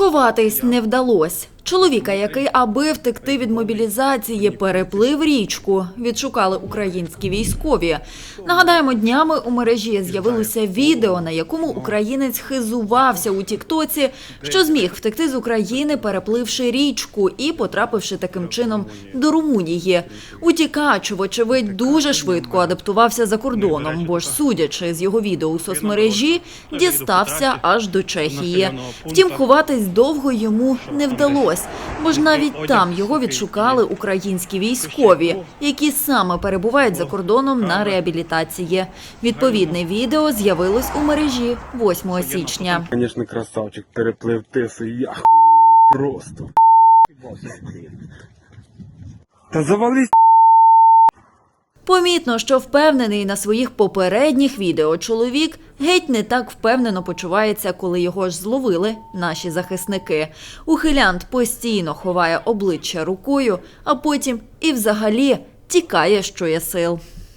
Сховатись не вдалося. Чоловіка, який, аби втекти від мобілізації, переплив річку, відшукали українські військові. Нагадаємо, днями у мережі з'явилося відео, на якому українець хизувався у Тіктоці, що зміг втекти з України, перепливши річку і потрапивши таким чином до Румунії. Утікач, вочевидь, дуже швидко адаптувався за кордоном, бо ж, судячи з його відео у соцмережі, дістався аж до Чехії. Втім, ховатись довго йому не вдалося, бо ж навіть там його відшукали українські військові, які саме перебувають за кордоном на реабілітації. Відповідне відео з'явилось у мережі 8 січня. Звісно, красавчик, переплив тису, я просто. Та завались Помітно, що впевнений на своїх попередніх відео чоловік геть не так впевнено почувається, коли його ж зловили наші захисники. Ухилянт постійно ховає обличчя рукою, а потім і взагалі тікає, що є сил.